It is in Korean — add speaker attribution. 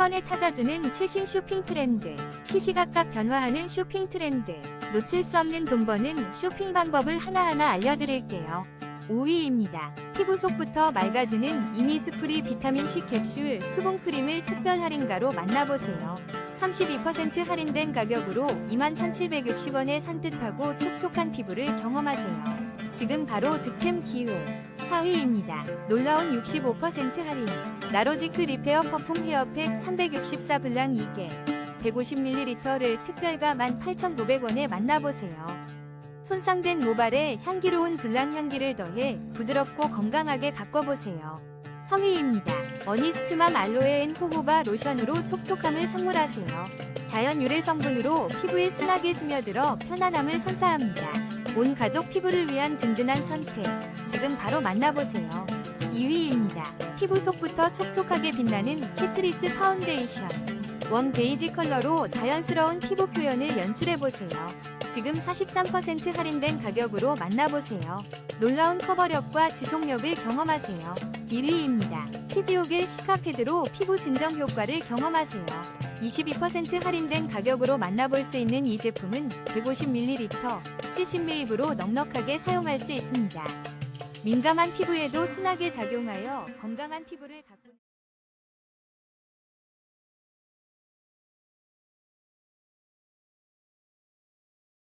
Speaker 1: 번에 찾아주는 최신 쇼핑 트렌드, 시시각각 변화하는 쇼핑 트렌드, 놓칠 수 없는 돈 버는 쇼핑 방법을 하나하나 알려드릴게요. 5위입니다. 피부 속부터 맑아지는 이니스프리 비타민C 캡슐 수분 크림을 특별 할인가로 만나보세요. 32% 할인된 가격으로 21,760원에 산뜻하고 촉촉한 피부를 경험하세요. 지금 바로 득템 기회. 4위입니다. 놀라운 65% 할인. 나로지크 리페어 퍼퓸 헤어팩 364 블랑 2개. 150ml를 특별가 18,900원에 만나보세요. 손상된 모발에 향기로운 블랑 향기를 더해 부드럽고 건강하게 가꿔보세요. 3위입니다. 어니스트맘 알로에 앤 호호바 로션으로 촉촉함을 선물하세요. 자연 유래 성분으로 피부에 순하게 스며들어 편안함을 선사합니다. 온 가족 피부를 위한 든든한 선택. 지금 바로 만나보세요. 2위입니다. 피부 속부터 촉촉하게 빛나는 캐트리스 파운데이션. 웜 베이지 컬러로 자연스러운 피부 표현을 연출해보세요. 지금 43% 할인된 가격으로 만나보세요. 놀라운 커버력과 지속력을 경험하세요. 1위입니다. 피지오겔 시카패드로 피부 진정 효과를 경험하세요. 22% 할인된 가격으로 만나볼 수 있는 이 제품은 150ml, 70ml로 넉넉하게 사용할 수 있습니다. 민감한 피부에도 순하게 작용하여 건강한 피부를 가꾸